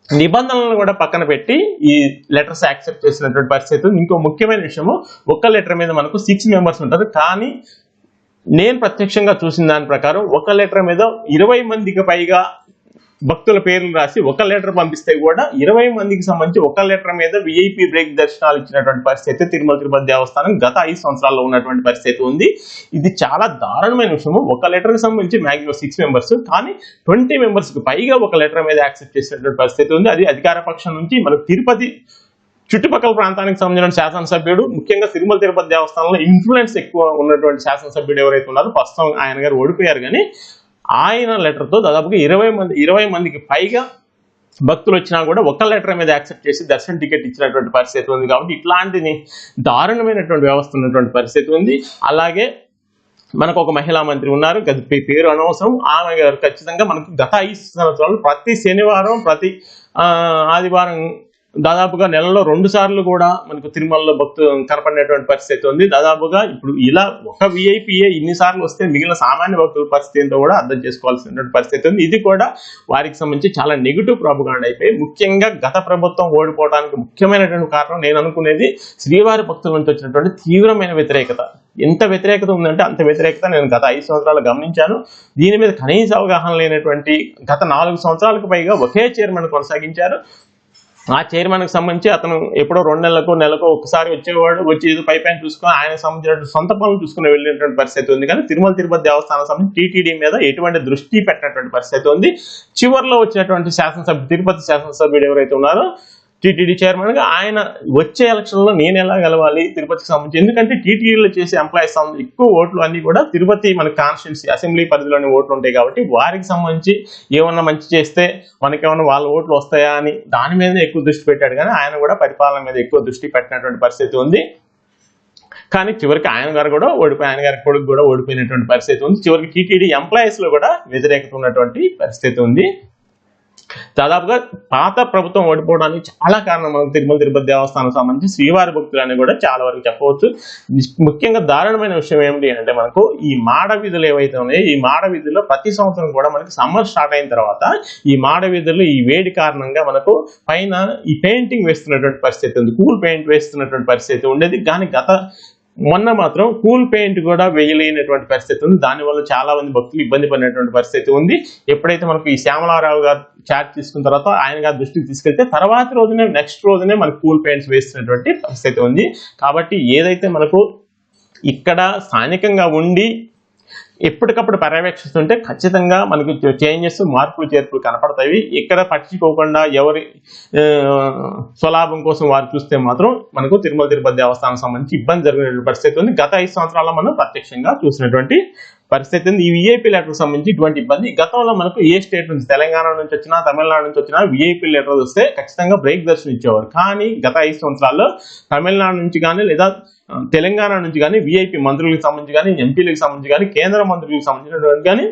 నిబంధనలను కూడా పక్కన పెట్టి ఈ లెటర్స్ యాక్సెప్ట్ చేసినటువంటి పరిస్థితి ఇంకో ముఖ్యమైన విషయము ఒక్క లెటర్ మీద మనకు సిక్స్ మెంబర్స్ ఉంటారు. కానీ నేను ప్రత్యక్షంగా చూసిన దాని ప్రకారం ఒక లెటర్ మీద ఇరవై మందికి పైగా భక్తుల పేర్లు రాసి ఒక లెటర్ పంపిస్తే కూడా ఇరవై మందికి సంబంధించి ఒక లెటర్ మీద విఐపి బ్రేక్ దర్శనాలు ఇచ్చినటువంటి పరిస్థితి తిరుమల తిరుపతి దేవస్థానం గత ఐదు సంవత్సరాల్లో ఉన్నటువంటి పరిస్థితి ఉంది. ఇది చాలా దారుణమైన విషయము. ఒక లెటర్కి సంబంధించి మ్యాక్సిమం సిక్స్ మెంబర్స్ కానీ ట్వంటీ మెంబర్స్కి పైగా ఒక లెటర్ మీద యాక్సెప్ట్ చేసినటువంటి పరిస్థితి ఉంది. అది అధికార పక్షం నుంచి మనకు తిరుపతి చుట్టుపక్కల ప్రాంతానికి సంబంధించిన శాసనసభ్యుడు ముఖ్యంగా తిరుమల తిరుపతి దేవస్థానంలో ఇన్ఫ్లుయెన్స్ ఎక్కువ ఉన్నటువంటి శాసనసభ్యుడు ఎవరైతే ఉన్నారో ప్రస్తుతం ఆయన గారు ఓడిపోయారు. కానీ ఆయన లెటర్తో దాదాపుగా ఇరవై మంది ఇరవై మందికి పైగా భక్తులు వచ్చినా కూడా ఒక్క లెటర్ మీద యాక్సెప్ట్ చేసి దర్శన టికెట్ ఇచ్చినటువంటి పరిస్థితి ఉంది. కాబట్టి ఇట్లాంటిది దారుణమైనటువంటి వ్యవస్థ ఉన్నటువంటి పరిస్థితి ఉంది. అలాగే మనకు ఒక మహిళా మంత్రి ఉన్నారు. గది పేరు అనవసరం. ఆమె గారు ఖచ్చితంగా మనకు గత ఐదు సంవత్సరాలు ప్రతి శనివారం ప్రతి ఆదివారం దాదాపుగా నెలలో రెండు సార్లు కూడా మనకు తిరుమలలో భక్తు కనపడినటువంటి పరిస్థితి ఉంది. దాదాపుగా ఇప్పుడు ఇలా ఒక విఐపిఏ ఇన్ని సార్లు వస్తే మిగిలిన సామాన్య భక్తుల పరిస్థితి ఏంటో కూడా అర్థం చేసుకోవాల్సినటువంటి పరిస్థితి ఉంది. ఇది కూడా వారికి సంబంధించి చాలా నెగిటివ్ ప్రాపగాండ్ అయిపోయి ముఖ్యంగా గత ప్రభుత్వం ఓడిపోవడానికి ముఖ్యమైనటువంటి కారణం నేను అనుకునేది శ్రీవారి భక్తుల నుంచి వచ్చినటువంటి తీవ్రమైన వ్యతిరేకత. ఎంత వ్యతిరేకత ఉందంటే అంత వ్యతిరేకత నేను గత ఐదు సంవత్సరాలు గమనించాను. దీని మీద కనీస అవగాహన లేనటువంటి గత నాలుగు సంవత్సరాలకు పైగా ఒకే చైర్మన్ కొనసాగించారు. ఆ చైర్మన్కి సంబంధించి అతను ఎప్పుడో రెండు నెలలకు నెలకు ఒకసారి వచ్చేవాడు వచ్చి ఏదో పై పైన చూసుకొని ఆయనకు సంబంధించిన సొంత పనులు చూసుకుని వెళ్ళినటువంటి పరిస్థితి ఉంది. కానీ తిరుమల తిరుపతి దేవస్థానం సంబంధించి టీటీడీ మీద ఎటువంటి దృష్టి పెట్టినటువంటి పరిస్థితి ఉంది. చివరిలో వచ్చినటువంటి శాసనసభ్యుడు తిరుపతి శాసనసభ్యుడు ఎవరైతే ఉన్నారో టీటీడీ చైర్మన్గా ఆయన వచ్చే ఎలక్షన్లో నేను ఎలా గెలవాలి తిరుపతికి సంబంధించి? ఎందుకంటే టీటీడీలో చేసే ఎంప్లాయీస్ ఎక్కువ ఓట్లు అన్నీ కూడా తిరుపతి మన కాన్స్టిట్యున్సీ అసెంబ్లీ పరిధిలోని ఓట్లు ఉంటాయి కాబట్టి వారికి సంబంధించి ఏమన్నా మంచి చేస్తే మనకేమన్నా వాళ్ళ ఓట్లు వస్తాయా అని దాని మీద ఎక్కువ దృష్టి పెట్టాడు కానీ ఆయన కూడా పరిపాలన మీద ఎక్కువ దృష్టి పెట్టినటువంటి పరిస్థితి ఉంది. కానీ చివరికి ఆయన గారు కూడా ఓడిపోయి ఆయన గారి కొడుకు కూడా ఓడిపోయినటువంటి పరిస్థితి ఉంది. చివరికి టీటీడీ ఎంప్లాయీస్లో కూడా వ్యతిరేకత ఉన్నటువంటి పరిస్థితి ఉంది. దాదాపుగా పాత ప్రభుత్వం ఓడిపోవడానికి చాలా కారణం మనకు తిరుమల తిరుపతి దేవస్థానం సంబంధించి శ్రీవారి భక్తులని కూడా చాలా వరకు చెప్పవచ్చు. ముఖ్యంగా దారుణమైన విషయం ఏమిటి అంటే మనకు ఈ మాడ విధులు ఏవైతే ఉన్నాయో ఈ మాడ విధుల్లో ప్రతి సంవత్సరం కూడా మనకి సమ్మర్ స్టార్ట్ అయిన తర్వాత ఈ మాడ విధులు ఈ వేడి కారణంగా మనకు పైన ఈ పెయింటింగ్ వేస్తున్నటువంటి పరిస్థితి ఉంది. కూల్ పెయింట్ వేస్తున్నటువంటి పరిస్థితి ఉండేది. కానీ గత మొన్న మాత్రం కూల్ పెయింట్ కూడా వేయలేనటువంటి పరిస్థితి ఉంది. దానివల్ల చాలా మంది భక్తులు ఇబ్బంది పడినటువంటి పరిస్థితి ఉంది. ఎప్పుడైతే మనకు ఈ శ్యామలారావు గారు చార్జ్ తీసుకున్న తర్వాత ఆయన గారి దృష్టికి తీసుకెళ్తే తర్వాత రోజునే నెక్స్ట్ రోజునే మనకు కూల్ పెయింట్స్ వేస్తున్నటువంటి పరిస్థితి ఉంది. కాబట్టి ఏదైతే మనకు ఇక్కడ స్థానికంగా ఉండి ఎప్పటికప్పుడు పర్యవేక్షిస్తుంటే ఖచ్చితంగా మనకి చేంజెస్ మార్పులు చేర్పులు కనపడతాయి. ఇక్కడ పట్టించుకోకుండా ఎవరి స్వలాభం కోసం వారు చూస్తే మాత్రం మనకు తిరుమల తిరుపతి దేవస్థానం సంబంధించి ఇబ్బంది జరిగినటువంటి పరిస్థితి ఉంది. గత ఐదు సంవత్సరాల్లో మనం ప్రత్యక్షంగా చూసినటువంటి పరిస్థితి ఉంది ఈ విఐపీ లెటర్ సంబంధించి ఇటువంటి ఇబ్బంది. గతంలో మనకు ఏ స్టేట్ నుంచి తెలంగాణ నుంచి వచ్చినా తమిళనాడు నుంచి వచ్చినా విఐపీ లెటర్ వస్తే ఖచ్చితంగా బ్రేక్ దర్శనం ఇచ్చేవారు. కానీ గత ఐదు సంవత్సరాల్లో తమిళనాడు నుంచి కానీ లేదా తెలంగాణ నుంచి కానీ విఐపీ మంత్రులకు సంబంధించి కానీ ఎంపీలకు సంబంధించి కానీ కేంద్ర మంత్రులకు సంబంధించినటువంటి కానీ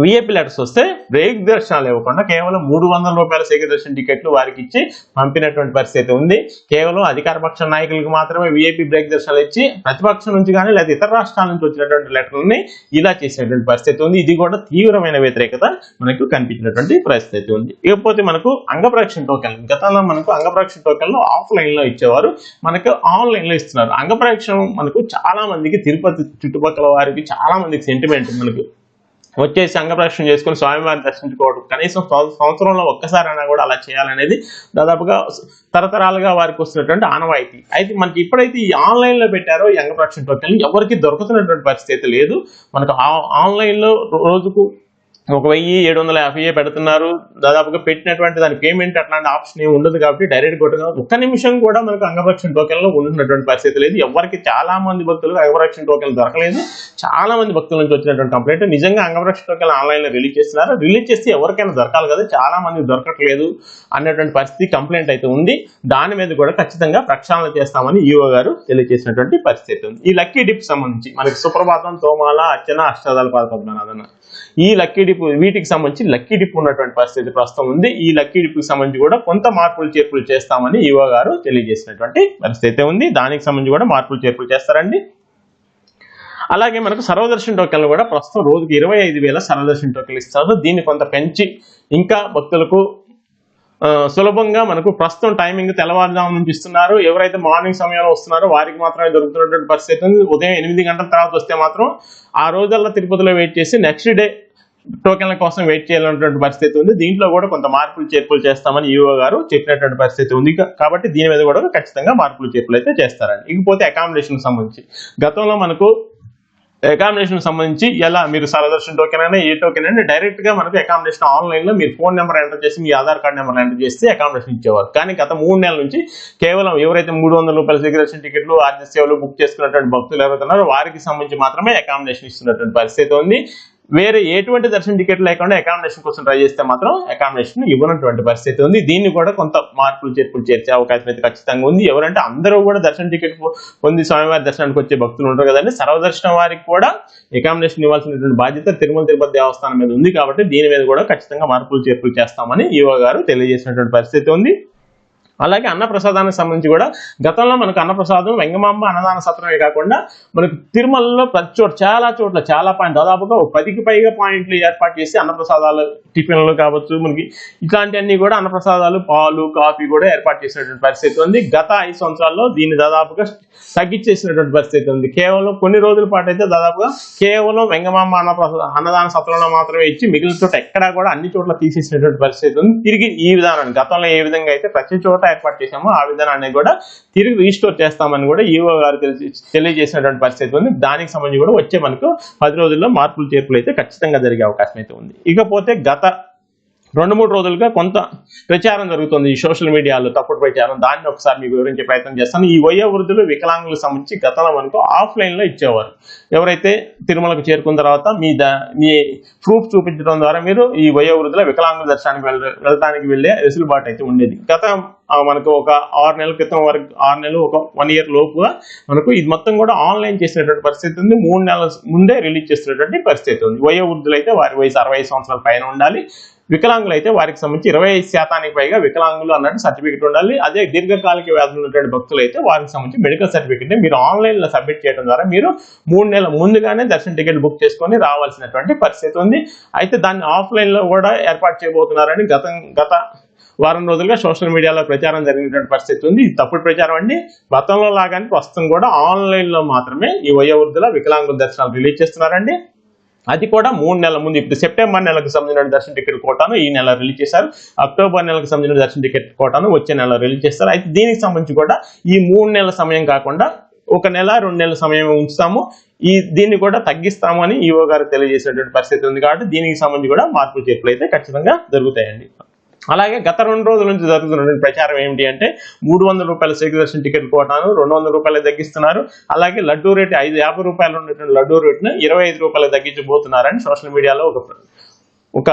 విఐపి లెటర్స్ వస్తే బ్రేక్ దర్శనాలు ఇవ్వకుండా కేవలం మూడు వందల రూపాయల శేఖర దర్శన టికెట్లు వారికి ఇచ్చి పంపినటువంటి పరిస్థితి ఉంది. కేవలం అధికార పక్ష నాయకులకు మాత్రమే విఐపి బ్రేక్ దర్శనాలు ఇచ్చి ప్రతిపక్షం నుంచి కానీ లేదా ఇతర రాష్ట్రాల నుంచి వచ్చినటువంటి లెటర్లని ఇలా చేసినటువంటి పరిస్థితి ఉంది. ఇది కూడా తీవ్రమైన వ్యతిరేకత మనకు కనిపించినటువంటి పరిస్థితి ఉంది. ఇకపోతే మనకు అంగప్రక్షణ టోకెన్ గతంలో మనకు అంగప్రక్షణ టోకెన్లు ఆఫ్లైన్లో ఇచ్చేవారు. మనకు ఆన్లైన్లో ఇస్తున్నారు అంగప్రక్షణ మనకు చాలా మందికి తిరుపతి చుట్టుపక్కల వారికి చాలా మందికి సెంటిమెంట్ మనకు వచ్చేసి అంగప్రదక్షిణ చేసుకుని స్వామివారిని దర్శించుకోవడం. కనీసం సంవత్సరంలో ఒక్కసారైనా కూడా అలా చేయాలనేది దాదాపుగా తరతరాలుగా వారికి వస్తున్నటువంటి ఆనవాయితీ. అయితే మనకి ఎప్పుడైతే ఈ ఆన్లైన్లో పెట్టారో ఈ అంగప్రదక్షిణ టోకెన్ ఎవరికి దొరుకుతున్నటువంటి పరిస్థితి లేదు. మనకు ఆ- రోజుకు ఒక వెయ్యి ఏడు వందల యాభై పెడుతున్నారు. దాదాపుగా పెట్టినటువంటి దాని పేమెంట్ అట్లాంటి ఆప్షన్ ఏమి ఉండదు కాబట్టి డైరెక్ట్ కొట్టగా ఒక్క నిమిషం కూడా మనకు అంగపక్షణ టోకెన్లో ఉన్నటువంటి పరిస్థితి లేదు. ఎవరికి చాలా మంది భక్తులు అంగపక్షణ టోకెన్ దొరకలేదు. చాలా మంది భక్తుల నుంచి వచ్చినటువంటి కంప్లైంట్ నిజంగా అంగరక్షణ టోకెన్ ఆన్లైన్లో రిలీజ్ చేస్తున్నారు. రిలీజ్ చేస్తే ఎవరికైనా దొరకాలి కదా. చాలా మంది దొరకట్లేదు అన్నటువంటి పరిస్థితి కంప్లైంట్ అయితే ఉంది. దాని మీద కూడా ఖచ్చితంగా ప్రక్షాళన చేస్తామని ఈఓ గారు తెలియజేసినటువంటి పరిస్థితి ఉంది. ఈ లక్కీ డిప్ సంబంధించి మనకి సుప్రభాతం తోమాల అర్చన అష్టాదాల పాదపద్మనాథన ఈ లక్కీ డిప్ వీటికి సంబంధించి లక్కీ డిప్ ఉన్నటువంటి పరిస్థితి ప్రస్తుతం ఉంది. ఈ లక్కీ డిప్ సంబంధించి కూడా కొంత మార్పులు చేర్పులు చేస్తామని ఈవో గారు తెలియజేసినటువంటి పరిస్థితి ఉంది. దానికి సంబంధించి కూడా మార్పులు చేర్పులు చేస్తారండి. అలాగే మనకు సర్వదర్శన్ టోకెన్లు కూడా ప్రస్తుతం రోజుకి ఇరవై ఐదు వేల సర్వదర్శన్ టోకెన్లు ఇస్తారు దీన్ని కొంత పెంచి ఇంకా భక్తులకు సులభంగా మనకు ప్రస్తుతం టైమింగ్ తెల్లవారుజాము నుంచి ఇస్తున్నారు. ఎవరైతే మార్నింగ్ సమయంలో వస్తున్నారో వారికి మాత్రమే దొరుకుతున్నటువంటి పరిస్థితి ఉంది. ఉదయం ఎనిమిది గంటల తర్వాత వస్తే మాత్రం ఆ రోజుల్లో తిరుపతిలో వెయిట్ చేసి నెక్స్ట్ డే టోకెన్ల కోసం వెయిట్ చేయాలన్నటువంటి పరిస్థితి ఉంది. దీంట్లో కూడా కొంత మార్పులు చేర్పులు చేస్తామని ఈఓ గారు చెప్పినటువంటి పరిస్థితి ఉంది. కాబట్టి దీని మీద కూడా ఖచ్చితంగా మార్పులు చేర్పులు అయితే చేస్తారండి. ఇకపోతే అకామిడేషన్ సంబంధించి. గతంలో మనకు అకామిడేషన్ సంబంధించి ఎలా మీరు సరదర్శన్ టోకెన్ అయినా ఏ టోకెన్ అయినా డైరెక్ట్గా మనకు అకామిడేషన్ ఆన్లైన్లో మీరు ఫోన్ నెంబర్ ఎంటర్ చేసి మీ ఆధార్ కార్డ్ నెంబర్ ఎంటర్ చేస్తే అకామిడేషన్ ఇచ్చేవారు. కానీ గత మూడు నెలల నుంచి కేవలం ఎవరైతే మూడు వందల రూపాయల రిజర్వేషన్ టికెట్లు ఆర్జీ సేవలు బుక్ చేసుకున్నటువంటి భక్తులు ఎవరైతే ఉన్నారో వారికి సంబంధించి మాత్రమే అకామిడేషన్ ఇస్తున్నటువంటి పరిస్థితి ఉంది. వేరే ఎటువంటి దర్శన టికెట్ లేకుండా అకామిడేషన్ కోసం ట్రై చేస్తే మాత్రం అకామిడేషన్ ఇవ్వనటువంటి పరిస్థితి ఉంది. దీన్ని కూడా కొంత మార్పులు చేర్పులు చేర్చే అవకాశం అయితే ఖచ్చితంగా ఉంది. ఎవరంటే అందరూ కూడా దర్శన టికెట్ పొంది స్వామివారి దర్శనానికి వచ్చే భక్తులు ఉంటారు కదండి. సర్వదర్శనం వారికి కూడా అకామిడేషన్ ఇవ్వాల్సినటువంటి బాధ్యత తిరుమల తిరుపతి దేవస్థానం మీద ఉంది కాబట్టి దీని మీద కూడా ఖచ్చితంగా మార్పులు చేర్పులు చేస్తామని ఈవో గారు తెలియజేసినటువంటి పరిస్థితి ఉంది. అలాగే అన్నప్రసాదానికి సంబంధించి కూడా గతంలో మనకు అన్నప్రసాదం వెంగమాంబ అన్నదాన సత్రమే కాకుండా మనకు తిరుమలలో ప్రతి చోట చాలా చోట్ల చాలా పాయింట్ దాదాపుగా ఒక పదికి పైగా పాయింట్లు ఏర్పాటు చేసి అన్నప్రసాదాలు టిఫిన్లు కావచ్చు మనకి ఇట్లాంటివన్నీ కూడా అన్నప్రసాదాలు పాలు కాఫీ కూడా ఏర్పాటు చేసినటువంటి పరిస్థితి ఉంది. గత ఐదు సంవత్సరాల్లో దీన్ని దాదాపుగా తగ్గించేసినటువంటి పరిస్థితి ఉంది. కేవలం కొన్ని రోజుల పాటు అయితే దాదాపుగా కేవలం వెంగమాంబ అన్నప్రసాద అన్నదాన సత్రంలో మాత్రమే ఇచ్చి మిగిలిన చోట ఎక్కడా కూడా అన్ని చోట్ల తీసేసినటువంటి పరిస్థితి ఉంది. తిరిగి ఈ విధానం గతంలో ఏ విధంగా అయితే ప్రతి చోట ఏర్పాటు చేశామో ఆ విధానాన్ని కూడా తిరిగి రీస్టోర్ చేస్తామని కూడా ఈఓ గారు తెలిసి- తెలియజేసినటువంటి పరిస్థితి ఉంది. దానికి సంబంధించి కూడా వచ్చే మనకు పది రోజుల్లో మార్పులు చేర్పులు అయితే ఖచ్చితంగా జరిగే అవకాశం అయితే ఉంది. ఇకపోతే గత రెండు మూడు రోజులుగా కొంత ప్రచారం జరుగుతుంది ఈ సోషల్ మీడియాలో తప్పుడు ప్రచారం. దాన్ని ఒకసారి మీకు వివరించే ప్రయత్నం చేస్తాను. ఈ వయో వృద్ధులు వికలాంగులకు సంబంధించి గతంలో మనకు ఆఫ్లైన్లో ఇచ్చేవారు. ఎవరైతే తిరుమలకు చేరుకున్న తర్వాత మీ ద మీ ప్రూఫ్ చూపించడం ద్వారా మీరు ఈ వయో వృద్ధుల వికలాంగుల దర్శనానికి వెళ్ళడానికి వెళ్ళే వెసులుబాటు అయితే ఉండేది. గత మనకు ఒక ఆరు నెలల క్రితం వరకు ఆరు నెలలు ఒక వన్ ఇయర్ లోపుగా మనకు ఇది మొత్తం కూడా ఆన్లైన్ చేసినటువంటి పరిస్థితి ఉంది. మూడు నెలల ముందే రిలీజ్ చేసినటువంటి పరిస్థితి ఉంది. వయో వృద్ధులు అయితే వారి వయసు అరవై సంవత్సరాల పైన ఉండాలి. వికలాంగులు అయితే వారికి సంబంధించి ఇరవై ఐదు శాతానికి పైగా వికలాంగులు అన్నట్టు సర్టిఫికేట్ ఉండాలి. అదే దీర్ఘకాలిక వ్యాధులు ఉన్నటువంటి భక్తులు అయితే వారికి సంబంధించి మెడికల్ సర్టిఫికేట్ మీరు ఆన్లైన్లో సబ్మిట్ చేయడం ద్వారా మీరు మూడు నెలల ముందుగానే దర్శన టికెట్ బుక్ చేసుకొని రావాల్సినటువంటి పరిస్థితి ఉంది. అయితే దాన్ని ఆఫ్లైన్లో కూడా ఏర్పాటు చేయబోతున్నారని గత గత వారం రోజులుగా సోషల్ మీడియాలో ప్రచారం జరిగినటువంటి పరిస్థితి ఉంది. ఇది తప్పుడు ప్రచారం అండి. గతంలో లాగానే ప్రస్తుతం కూడా ఆన్లైన్లో మాత్రమే ఈ వయోవృద్ధుల వికలాంగుల దర్శనాలు రిలీజ్ చేస్తున్నారండి. అది కూడా మూడు నెలల ముందు. ఇప్పుడు సెప్టెంబర్ నెలకు సంబంధించిన దర్శన టికెట్ కోటాను ఈ నెల రిలీజ్ చేశారు. అక్టోబర్ నెలకు సంబంధించిన దర్శన టికెట్ కోటాను వచ్చే నెల రిలీజ్ చేస్తారు. అయితే దీనికి సంబంధించి కూడా ఈ మూడు నెలల సమయం కాకుండా ఒక నెల రెండు నెలల సమయం ఉంచుతాము. ఈ దీన్ని కూడా తగ్గిస్తామని ఈవో గారు తెలియజేసినటువంటి పరిస్థితి ఉంది కాబట్టి దీనికి సంబంధించి కూడా మార్పులు చేర్పులు అయితే ఖచ్చితంగా జరుగుతాయండి. అలాగే గత రెండు రోజుల నుంచి జరుగుతున్నటువంటి ప్రచారం ఏమిటి అంటే మూడు వందల రూపాయల దర్శన టికెట్ కోటాను రెండు వందల రూపాయలు తగ్గిస్తున్నారు. అలాగే లడ్డూ రేటు ఐదు యాభై రూపాయలు ఉన్నటువంటి లడ్డూ రేటును ఇరవై ఐదు రూపాయలు తగ్గించబోతున్నారని సోషల్ మీడియాలో ఒక ఒక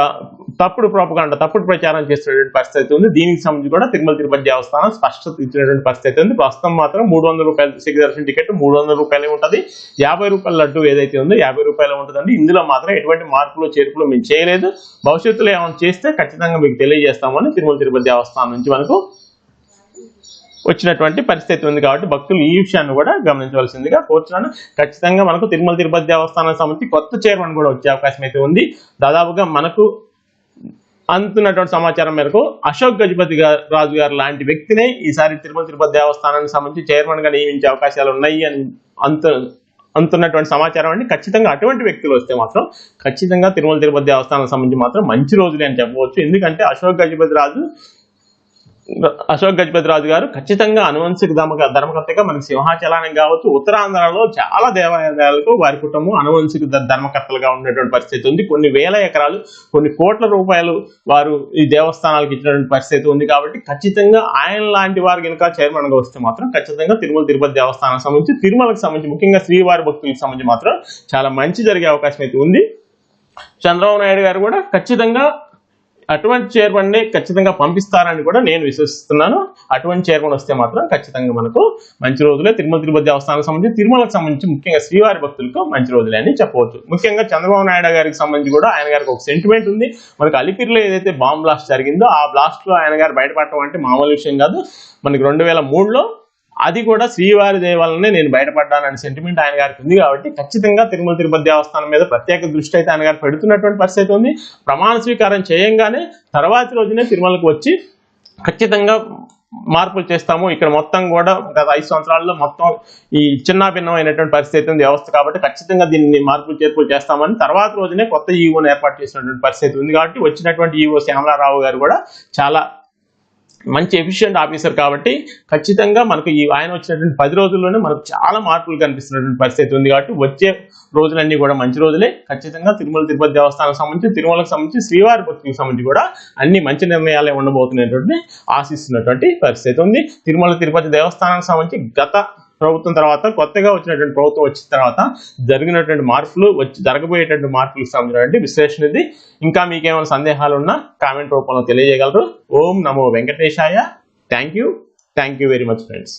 తప్పుడు ప్రోపకాండ తప్పుడు ప్రచారం చేస్తున్నటువంటి పరిస్థితి ఉంది. దీనికి సంబంధించి కూడా తిరుమల తిరుపతి దేవస్థానం స్పష్టత ఇచ్చినటువంటి పరిస్థితి ఉంది. ప్రస్తుతం మాత్రం మూడు వందల రూపాయలు శ్రీ దర్శన టికెట్ మూడు వందల రూపాయలే ఉంటుంది. యాభై రూపాయల లడ్డు ఏదైతే ఉందో యాభై రూపాయలు ఉంటుందండి. ఇందులో మాత్రం ఎటువంటి మార్పులు చేర్పులు మేము చేయలేదు. భవిష్యత్తులో ఏమైనా చేస్తే ఖచ్చితంగా మీకు తెలియజేస్తామని తిరుమల తిరుపతి దేవస్థానం నుంచి మనకు వచ్చినటువంటి పరిస్థితి ఉంది కాబట్టి భక్తులు ఈ విషయాన్ని కూడా గమనించవలసిందిగా కోరుతున్నాను ఖచ్చితంగా మనకు తిరుమల తిరుపతి దేవస్థానం సంబంధించి కొత్త చైర్మన్ కూడా వచ్చే అవకాశం అయితే ఉంది. దాదాపుగా మనకు అందుతున్నటువంటి సమాచారం మేరకు అశోక్ గజపతి గారు రాజు గారు లాంటి వ్యక్తినే ఈసారి తిరుమల తిరుపతి దేవస్థానానికి సంబంధించి చైర్మన్గా నియమించే అవకాశాలు ఉన్నాయి అని అంత అంతున్నటువంటి సమాచారం అండి. ఖచ్చితంగా అటువంటి వ్యక్తులు వస్తే మాత్రం ఖచ్చితంగా తిరుమల తిరుపతి దేవస్థానం సంబంధించి మాత్రం మంచి రోజులే అని చెప్పవచ్చు. ఎందుకంటే అశోక్ గజపతి రాజు అశోక్ గజపతి రాజు గారు ఖచ్చితంగా అనువంశిక ధర్మ ధర్మకర్తగా మనకి సింహాచలానికి కావచ్చు. ఉత్తరాంధ్రలో చాలా దేవాలయాలకు వారి కుటుంబం అనువంశిక ధర్మకర్తలుగా ఉండేటువంటి పరిస్థితి ఉంది. కొన్ని వేల ఎకరాలు కొన్ని కోట్ల రూపాయలు వారు ఈ దేవస్థానాలకు ఇచ్చినటువంటి పరిస్థితి ఉంది కాబట్టి ఖచ్చితంగా ఆయన లాంటి వారు కనుక చైర్మన్గా వస్తే మాత్రం ఖచ్చితంగా తిరుమల తిరుపతి దేవస్థానం సంబంధించి తిరుమలకు సంబంధించి ముఖ్యంగా శ్రీవారి భక్తులకు సంబంధించి మాత్రం చాలా మంచి జరిగే అవకాశం అయితే ఉంది. చంద్రబాబు నాయుడు గారు కూడా ఖచ్చితంగా అటువంటి చైర్మన్ని ఖచ్చితంగా పంపిస్తారని కూడా నేను విశ్వసిస్తున్నాను. అటువంటి చైర్మన్ వస్తే మాత్రం ఖచ్చితంగా మనకు మంచి రోజులే. తిరుమల తిరుపతి దేవస్థానానికి సంబంధించి తిరుమలకు సంబంధించి ముఖ్యంగా శ్రీవారి భక్తులకు మంచి రోజులే అని చెప్పవచ్చు. ముఖ్యంగా చంద్రబాబు నాయుడు గారికి సంబంధించి కూడా ఆయన గారికి ఒక సెంటిమెంట్ ఉంది. మనకు అలిపిరిలో ఏదైతే బాంబ్ బ్లాస్ట్ జరిగిందో ఆ బ్లాస్ట్లో ఆయన గారు బయటపడటం అంటే మామూలు విషయం కాదు. మనకి రెండు వేల మూడులో అది కూడా శ్రీవారి దేవాలనే నేను బయటపడ్డానని సెంటిమెంట్ ఆయన గారికి ఉంది కాబట్టి ఖచ్చితంగా తిరుమల తిరుపతి దేవస్థానం మీద ప్రత్యేక దృష్టి అయితే ఆయన గారు పెడుతున్నటువంటి పరిస్థితి ఉంది. ప్రమాణ స్వీకారం చేయంగానే తర్వాతి రోజునే తిరుమలకు వచ్చి ఖచ్చితంగా మార్పులు చేస్తాము. ఇక్కడ మొత్తం కూడా గత ఐదు సంవత్సరాల్లో మొత్తం ఈ చిన్న భిన్నమైనటువంటి పరిస్థితి ఉంది. వ్యవస్థ కాబట్టి ఖచ్చితంగా దీన్ని మార్పులు చేర్పులు చేస్తామని తర్వాత రోజునే కొత్త ఈవోని ఏర్పాటు చేసినటువంటి పరిస్థితి ఉంది కాబట్టి వచ్చినటువంటి ఈవో శ్యామలారావు గారు కూడా చాలా మంచి ఎఫిషియంట్ ఆఫీసర్ కాబట్టి ఖచ్చితంగా మనకు ఈ ఆయన వచ్చినటువంటి పది రోజుల్లోనే మనకు చాలా మార్పులు కనిపిస్తున్నటువంటి పరిస్థితి ఉంది కాబట్టి వచ్చే రోజులన్నీ కూడా మంచి రోజులే. ఖచ్చితంగా తిరుమల తిరుపతి దేవస్థానం సంబంధించి తిరుమలకు సంబంధించి శ్రీవారి భక్తులకు సంబంధించి కూడా అన్ని మంచి నిర్ణయాలే ఉండబోతున్నటువంటి ఆశిస్తున్నటువంటి పరిస్థితి ఉంది. తిరుమల తిరుపతి దేవస్థానానికి సంబంధించి గత ప్రభుత్వం తర్వాత కొత్తగా వచ్చినటువంటి ప్రభుత్వం వచ్చిన తర్వాత జరిగినటువంటి మార్పులు వచ్చి జరగబోయేటువంటి మార్పులకు సంబంధించినటువంటి విశ్లేషణ ఇది. ఇంకా మీకేమైనా సందేహాలు ఉన్నా కామెంట్ రూపంలో తెలియజేయగలరు. ఓం నమో వెంకటేశాయ. Thank you thank you very much friends